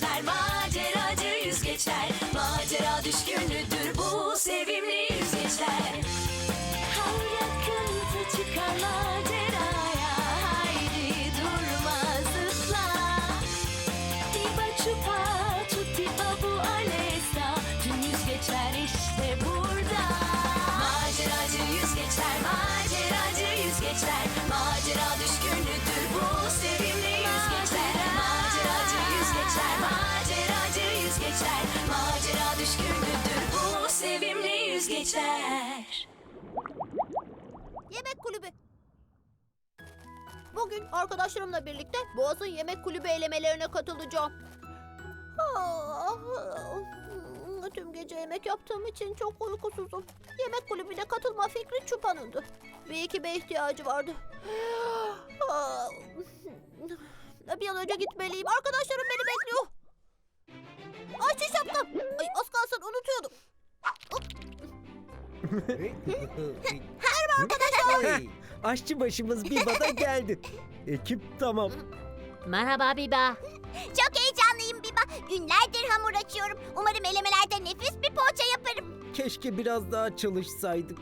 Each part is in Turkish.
yüzgeçler, Bugün arkadaşlarımla birlikte Boğaz'ın yemek kulübü elemelerine katılacağım. Ah, Tüm gece yemek yaptığım için çok uykusuzum. Yemek kulübüne katılma fikri Çupa'nındı. Bir ekibe ihtiyacı vardı. Ah, Bir an önce gitmeliyim. Arkadaşlarım beni bekliyor. Ayşe şapkam. Ay, az kalsın unutuyordum. Hey, aşçı başımız Biba da geldi. Ekip tamam. Merhaba Biba. Çok heyecanlıyım Biba. Günlerdir hamur açıyorum. Umarım elemelerde nefis bir poğaça yaparım. Keşke biraz daha çalışsaydık.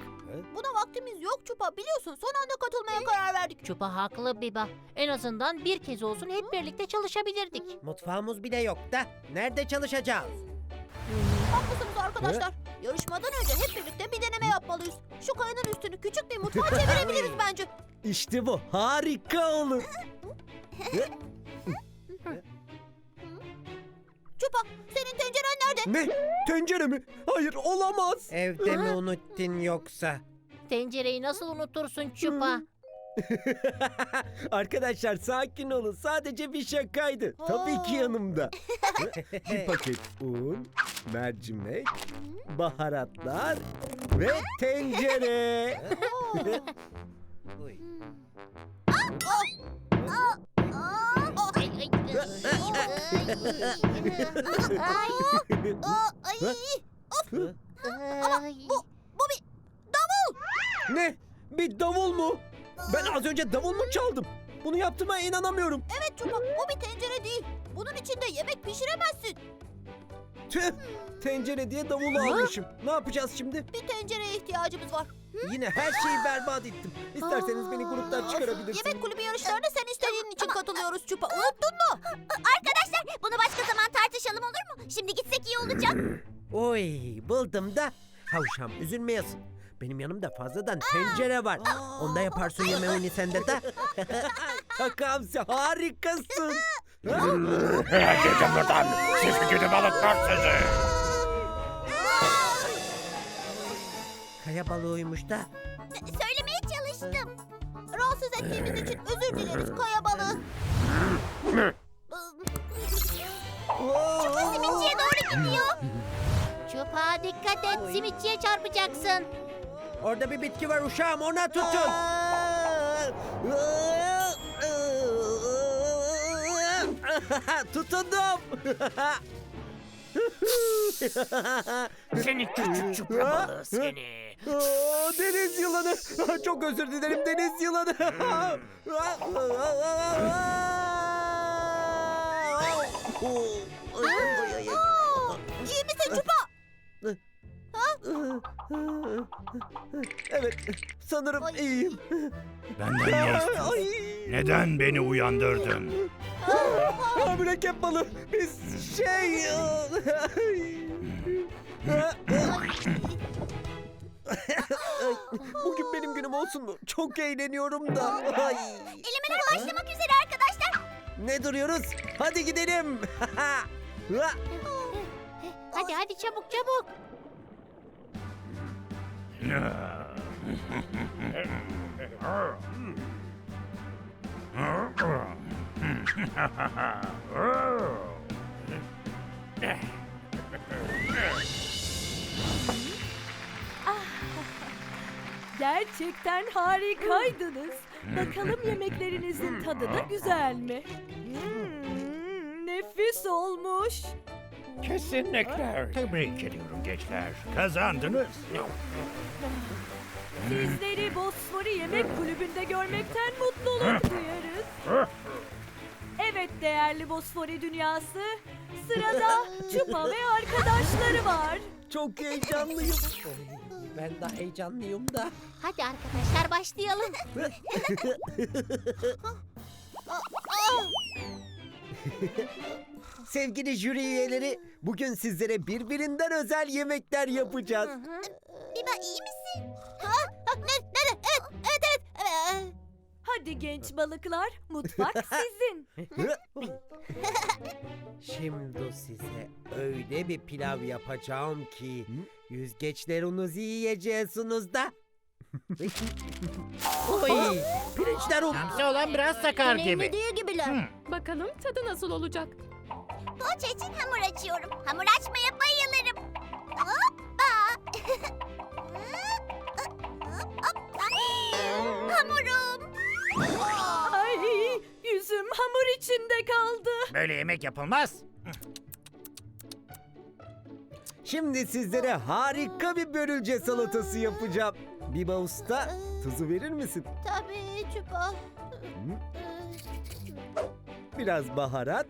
Buna vaktimiz yok Çupa. Biliyorsun son anda katılmaya karar verdik. Çupa haklı Biba. En azından bir kez olsun hep birlikte çalışabilirdik. Mutfağımız bile yok da nerede çalışacağız? Haklısınız arkadaşlar. Yarışmadan önce hep birlikte bir deneme yapmalıyız. Şu kayanın üstünü küçük bir mutfağa çevirebiliriz bence. İşte bu harika olur. Çupa senin tenceren nerede? ne? Tencere mi? Hayır olamaz. Evde mi unuttun yoksa? Tencereyi nasıl unutursun Çupa? Arkadaşlar sakin olun. Sadece bir şakaydı. Tabii ki yanımda. bir paket un, mercimek, baharatlar ve tencere. Ay, ay, ay. ay. Bu, bu bir davul. ne? Bir davul mu? Ben az önce davul mu çaldım? Bunu yaptığıma inanamıyorum. Evet Çupa bu bir tencere değil. Bunun içinde yemek pişiremezsin. Tüh! Tencere diye davulu almışım. Ne yapacağız şimdi? Bir tencereye ihtiyacımız var. Yine her şeyi berbat ettim. İsterseniz beni gruptan çıkarabilirsiniz. Yemek kulübü yarışlarına sen istediğin için katılıyoruz Çupa. Unuttun mu? Arkadaşlar bunu başka zaman tartışalım olur mu? Şimdi gitsek iyi olacak. Oy buldum da. Havşam üzülmeyesin. Benim yanımda fazladan tencere var. Onda yaparsın yemeğini sende de. Kakamsi harikasın. Gidin buradan. Sizi gidin balıklar sizi. Kaya balığıymış da. Söylemeye çalıştım. Rahatsız ettiğimiz için özür dileriz kaya balığı. Çupa simitçiye doğru gidiyor. Çupa dikkat et simitçiye çarpacaksın. Orada bir bitki var uşağım ona tutun. Tutundum. Seni küçük çupra balığı seni. Aa, deniz yılanı. Çok özür dilerim deniz yılanı. İyi misin Çupa? Evet, sanırım Ay. iyiyim. Benden ne istiyorsun? Ay. Neden beni uyandırdın? Aa, mürekkep balı. Biz şey... Bugün benim günüm olsun mu? Çok eğleniyorum da. Ay. Elemene başlamak üzere arkadaşlar. Ne duruyoruz? Hadi gidelim. Hadi hadi çabuk çabuk. Gerçekten harikaydınız. Bakalım yemeklerinizin tadı da güzel mi? Hmm, nefis olmuş. Kesinlikle. Tebrik ediyorum gençler. Kazandınız. Sizleri Bosfori Yemek Kulübü'nde görmekten mutluluk duyarız. Evet değerli Bosfori dünyası, Sırada Çupa ve arkadaşları var. Çok heyecanlıyım. Ben de heyecanlıyım da. Hadi arkadaşlar başlayalım. Sevgili jüri üyeleri, bugün sizlere birbirinden özel yemekler yapacağız. Biba iyi misin? Ha? ha ne, ne, ne? Evet, evet, evet. Ee, Hadi genç balıklar, mutfak sizin. Şimdi size öyle bir pilav yapacağım ki yüzgeçlerinizi yiyeceksiniz da. Oy, pirinçler un. Hamsi olan biraz sakar önemli gibi. değil gibiler. Bakalım tadı nasıl olacak? Poğaça için hamur açıyorum. Hamur açmaya bayılırım. Hoppa. Hamurum. Ay, yüzüm hamur içinde kaldı. Böyle yemek yapılmaz. Şimdi sizlere harika bir börülce salatası yapacağım. Biba Usta, tuzu verir misin? Tabii çupa. Biraz baharat.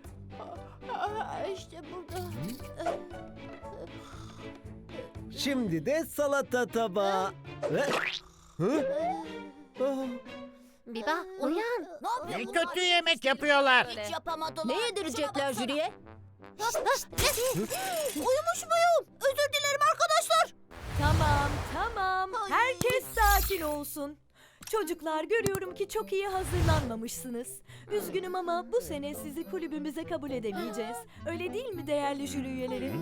İşte burada. Şimdi de salata tabağı. Ve- Hı? Ah, Biba uyan. Ne kötü yemek yapıyorlar. Hiç yapamadılar. Ne yedirecekler jüriye? Uyumuş muyum? Özür dilerim arkadaşlar. Tamam, tamam. Herkes sakin olsun. Çocuklar görüyorum ki çok iyi hazırlanmamışsınız. Üzgünüm ama bu sene sizi kulübümüze kabul edemeyeceğiz. Öyle değil mi değerli jüri üyeleri?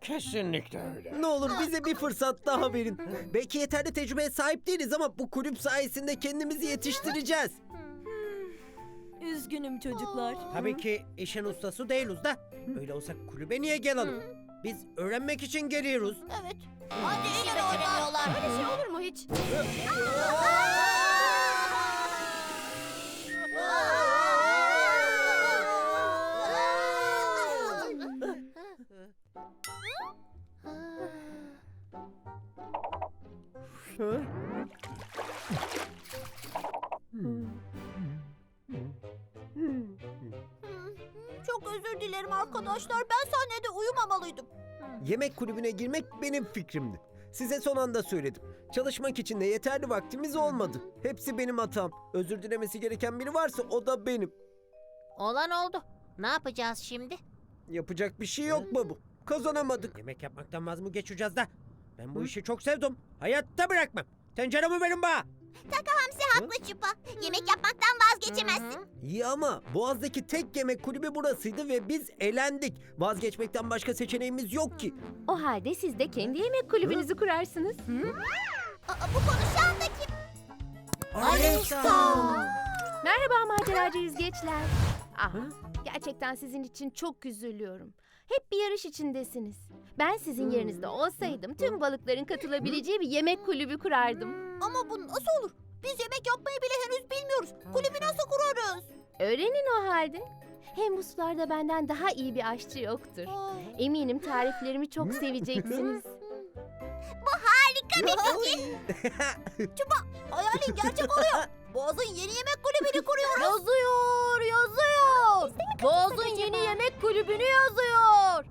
Kesinlikle öyle. Ne olur bize bir fırsat daha verin. Belki yeterli tecrübeye sahip değiliz ama bu kulüp sayesinde kendimizi yetiştireceğiz. Üzgünüm çocuklar. Tabii ki işin ustası değiliz da. Öyle olsa kulübe niye gelelim? Biz öğrenmek için geliyoruz. Evet. Hadi hiç beceremiyorlar. Öyle şey olur mu hiç? Çok özür dilerim arkadaşlar. Ben sahnede uyumamalıydım. Yemek kulübüne girmek benim fikrimdi. Size son anda söyledim. Çalışmak için de yeterli vaktimiz olmadı. Hepsi benim hatam. Özür dilemesi gereken biri varsa o da benim. Olan oldu. Ne yapacağız şimdi? Yapacak bir şey yok babu. Kazanamadık. Yemek yapmaktan vaz mı geçeceğiz da? Ben bu işi çok sevdim. Hayatta bırakmam. Tenceremi verin bana. Hamsi haklı Çupa. Yemek yapmaktan vazgeçemezsin. İyi ama Boğaz'daki tek yemek kulübü burasıydı ve biz elendik. Vazgeçmekten başka seçeneğimiz yok ki. O halde siz de kendi yemek kulübünüzü kurarsınız. Aa, bu konuşan da kim? Merhaba maceracı yüzgeçler. Ah, gerçekten sizin için çok üzülüyorum. Hep bir yarış içindesiniz. Ben sizin yerinizde olsaydım tüm balıkların katılabileceği bir yemek kulübü kurardım. Ama bu nasıl olur? Biz yemek yapmayı bile henüz bilmiyoruz. Kulübü nasıl kurarız? Öğrenin o halde. Hem bu sularda benden daha iyi bir aşçı yoktur. Eminim tariflerimi çok seveceksiniz. Hayalin gerçek oluyor. Boğaz'ın yeni yemek kulübünü kuruyoruz. Yazıyor, yazıyor. Boğaz'ın yeni yemek kulübünü yazıyor.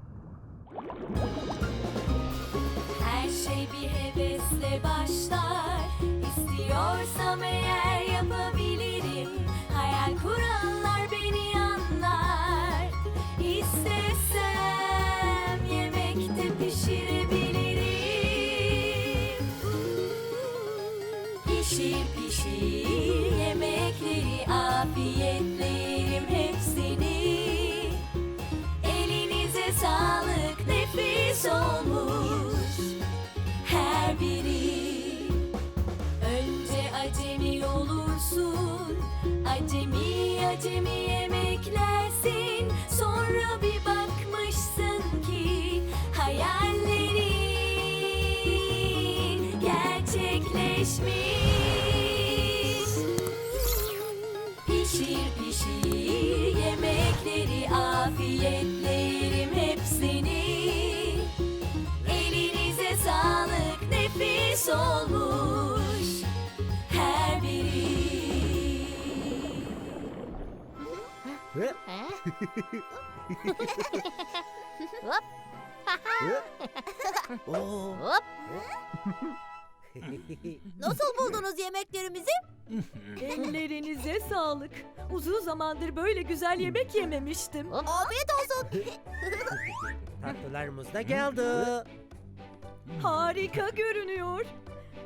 Her şey bir hevesle başlar İstiyorsam eğer afiyetlerim hepsini. Elinize sağlık nefis olmuş her biri. Önce acemi olursun Acemi acemi yemeklersin yemekleri afiyetlerim hepsini Elinize sağlık nefis olmuş her biri? Hop. Hop. Nasıl buldunuz yemeklerimizi? Ellerinize sağlık. Uzun zamandır böyle güzel yemek yememiştim. Afiyet olsun. Tatlılarımız da geldi. Harika görünüyor.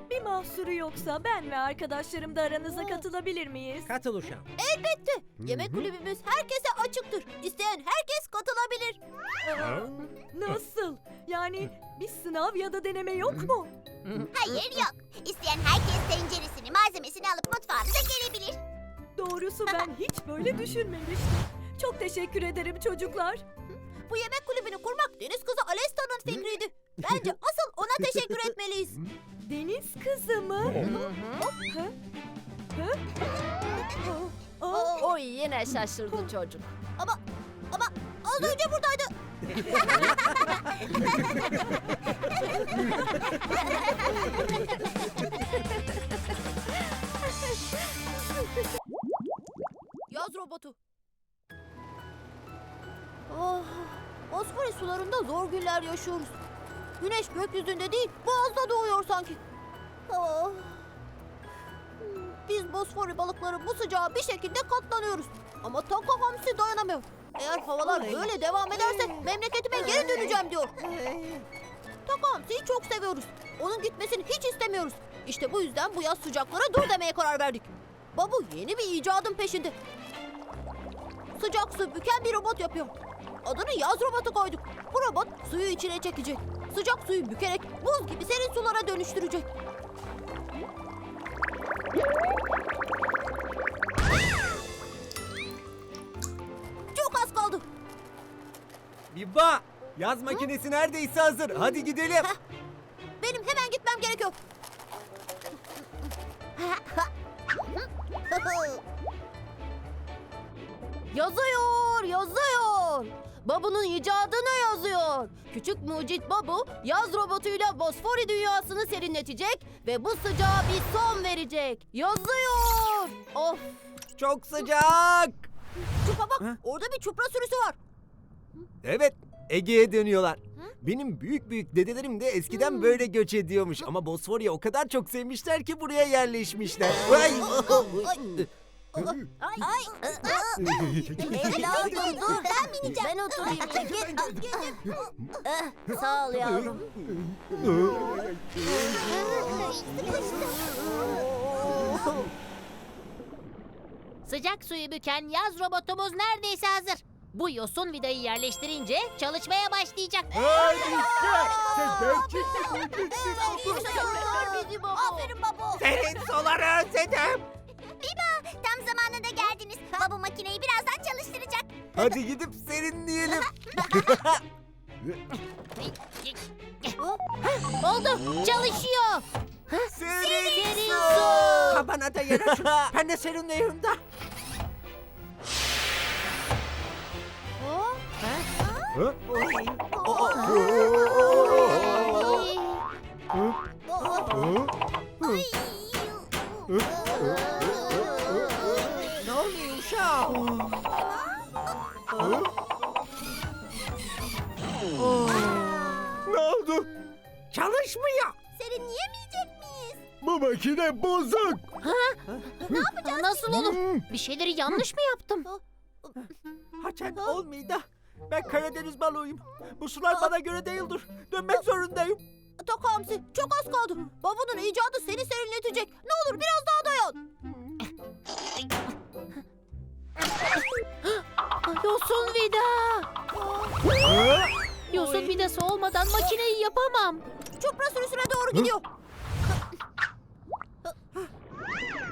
Bir mahsuru yoksa ben ve arkadaşlarım da aranıza katılabilir miyiz? Katıl uşağım. Yemek kulübümüz herkese açıktır. İsteyen herkes katılabilir. Nasıl? Yani bir sınav ya da deneme yok mu? Hayır yok. İsteyen herkes tenceresini, malzemesini alıp mutfağımıza gelebilir. Doğrusu ben hiç böyle düşünmemiştim. Çok teşekkür ederim çocuklar. Bu yemek kulübünü kurmak Deniz Kızı Alesta'nın fikriydi. Bence asıl ona teşekkür etmeliyiz. Deniz kızı mı? Ha? Ha? Aa, O yine şaşırdı çocuk. Ama ama az önce buradaydı. Yaz robotu. Oh, Bosphorus sularında zor günler yaşıyoruz. Güneş gökyüzünde değil, boğazda doğuyor sanki. Oh. Biz Bosfor balıkları bu sıcağa bir şekilde katlanıyoruz. Ama Taka Hamsi dayanamıyor. Eğer havalar böyle devam ederse memleketime geri döneceğim diyor. Taka Hamsi'yi çok seviyoruz. Onun gitmesini hiç istemiyoruz. İşte bu yüzden bu yaz sıcaklara dur demeye karar verdik. Babu yeni bir icadın peşinde. Sıcak su büken bir robot yapıyor. Adını yaz robotu koyduk. Bu robot suyu içine çekecek. Sıcak suyu bükerek buz gibi serin sulara dönüştürecek. Biba, yaz makinesi neredeyse hazır. Hadi gidelim. Benim hemen gitmem gerekiyor. yazıyor, yazıyor. Babu'nun icadını yazıyor. Küçük mucit Babu yaz robotuyla Bosfori dünyasını serinletecek ve bu sıcağa bir son verecek. Yazıyor. Of. Çok sıcak. Çupa bak orada bir çupra sürüsü var. Evet, Ege'ye dönüyorlar. Benim büyük büyük dedelerim de eskiden böyle göç ediyormuş. Ama Bosfor'u o kadar çok sevmişler ki buraya yerleşmişler. Ay! Ay. Evladım dur ben bineceğim. Ben oturayım çekil. Eh, Sağ ol yavrum. Sıcak suyu büken yaz robotumuz neredeyse hazır. Bu yosun vidayı yerleştirince çalışmaya başlayacak. Aferin baba. Senin suları özledim. Tam zamanında geldiniz. Baba makineyi birazdan çalıştıracak. Hadi gidip serinleyelim. Oldu, çalışıyor. Serin, Serin su. su. Kabana da yer açın. Ben de serinleyeyim de. Ne oluyor uşağım? Ne oldu? Çalışmıyor. Serinleyemeyecek miyiz? Bu makine bozuk. Nasıl olur? Bir şeyleri yanlış mı yaptım? Haçan olmuyor da. Ben Karadeniz balığıyım. Bu sular bana göre değildir. Dönmek zorundayım. Taka Hamsi çok az kaldı. Babanın icadı seni serinletecek. Ne olur biraz daha dayan. Yosun vida. Yosun vidası olmadan makineyi yapamam. Çupra sürüsüne doğru gidiyor.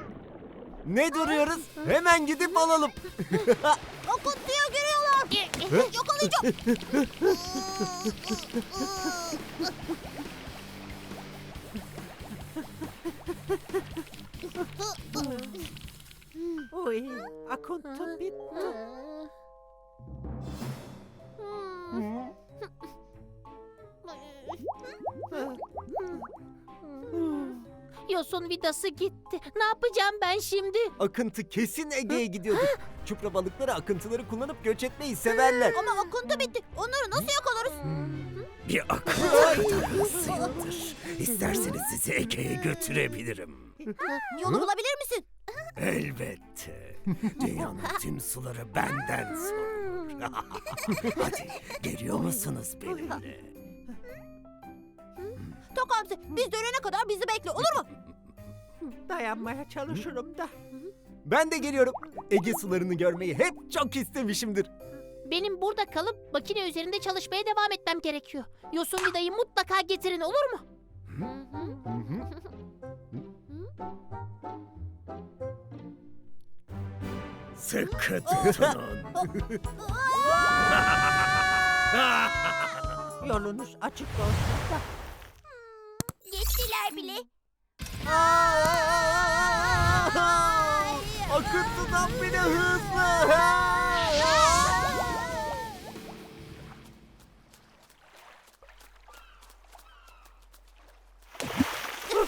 Ne duruyoruz? Hemen gidip alalım. Akıntıya giriyorlar. Yakalayacağım. Oy, akıntı bitti. Yosun vidası gitti. Ne yapacağım ben şimdi? Akıntı kesin Ege'ye gidiyordur. Çupra balıkları akıntıları kullanıp göç etmeyi severler. Ama akıntı bitti. Onları nasıl yakalarız? Bir akıntı kadar hızlıyımdır. İsterseniz sizi Ege'ye götürebilirim. Yolu bulabilir misin? Elbette. Dünyanın tüm suları benden sorulur. Hadi geliyor musunuz benimle? Tok Hamsi biz dönene kadar bizi bekle olur mu? Dayanmaya çalışırım da. Ben de geliyorum. Ege sularını görmeyi hep çok istemişimdir. Benim burada kalıp makine üzerinde çalışmaya devam etmem gerekiyor. Yosun vidayı mutlaka getirin olur mu? Sıkı tutunun. Yolunuz açık olsun. Geçtiler bile. Akıntıdan bile hızlı.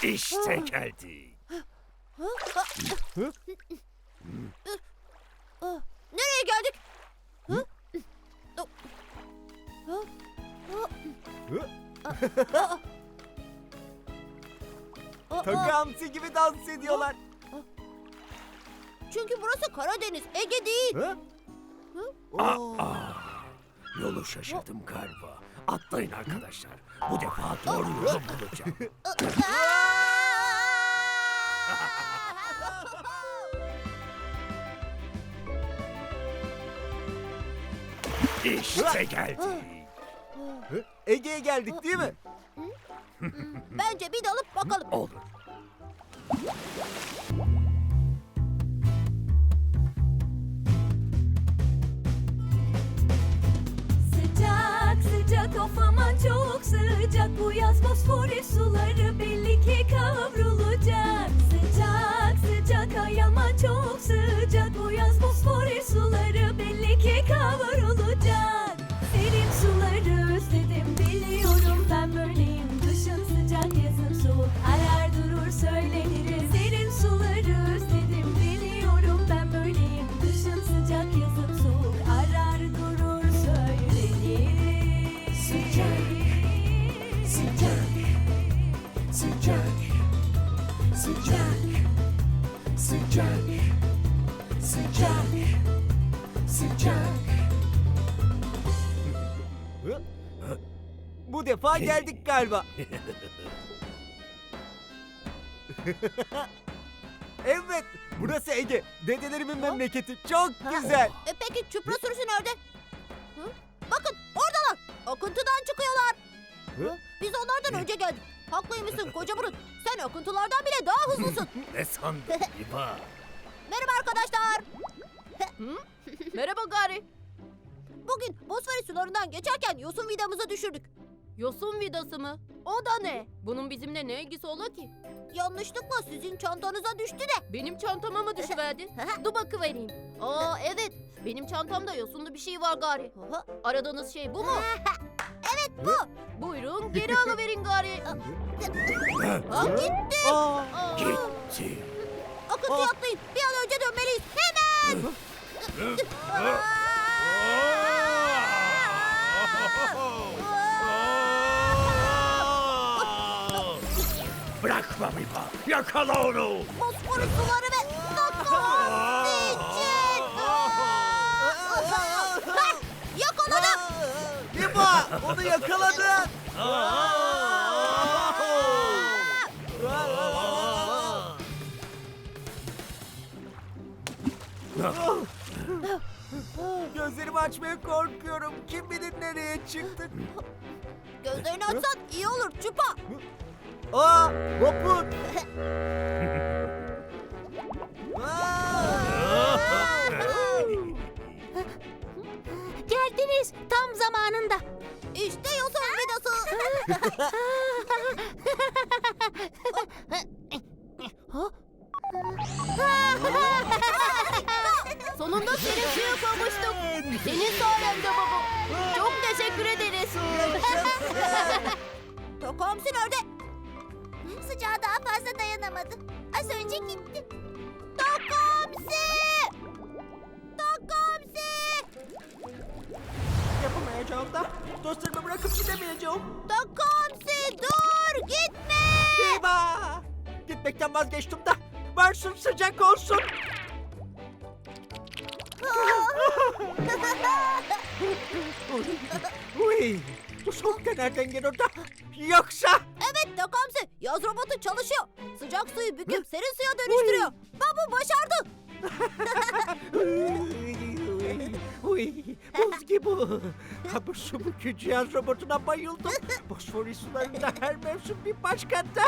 İşte geldik. Nereye geldik? Takı hamsi gibi dans ediyorlar. Çünkü burası Karadeniz, Ege değil. Ha? Aa, yolu şaşırdım galiba. Atlayın arkadaşlar. Bu defa doğru yolu bulacağım. İşte geldik. Ege'ye geldik değil mi? Bence bir dalıp bakalım. Olur. Sıcak sıcak of aman çok sıcak Bu yaz fosforu suları belli ki kavrulacak Bu defa geldik galiba. evet, burası Ege. Dedelerimin memleketi. Çok güzel. E peki çupra sürüsü nerede? Hı? Bakın oradalar. Akıntıdan çıkıyorlar. Hı? Biz onlardan önce geldik. Haklıymışsın koca burun. Sen akıntılardan bile daha hızlısın. Ne sandın İba? Merhaba arkadaşlar. Merhaba Gari. Bugün Bosphorus sularından geçerken yosun vidamızı düşürdük. Yosun vidası mı? O da ne? Bunun bizimle ne ilgisi ola ki? Yanlışlıkla sizin çantanıza düştü de. Benim çantama mı düşüverdi? Dur bakıvereyim. Aa evet. Benim çantamda yosunlu bir şey var Gari. Aradığınız şey bu mu? evet bu. Buyurun geri alıverin Gari. Ha, gitti. Aa, Aa, Gitti. akıntıya atlayın. Bir an önce dönmeliyiz. Hemen. Bırakma İba. Yakala onu. Bosphorus suları ve. Ha, Yakaladım. Liba, onu yakaladın. Gözlerimi açmaya korkuyorum. Kim bilir nereye çıktık. Gözlerini açsan iyi olur çupa. Aa, vapur. Aa! Geldiniz tam zamanında. İşte yosun vidası. Sonunda senin suya kavuştuk. Senin sayende baba. Çok teşekkür ederiz. Takamsi nerede? Sıcağa daha fazla dayanamadı. Az önce gitti. Takamsi! Takamsi! Yapamayacağım da dostlarımı bırakıp gidemeyeceğim. Takamsi dur gitme! Eyvah! Gitmekten vazgeçtim da varsın sıcak olsun. Uy, bu soğuk nereden geliyor da? Yoksa... Evet Takamsi yaz robotu çalışıyor. Sıcak suyu büküp serin suya dönüştürüyor. Babu başardı. Uy, buz gibi. Ha bu bükücü yaz robotuna bayıldım. Bosfor sularında her mevsim bir başkanda.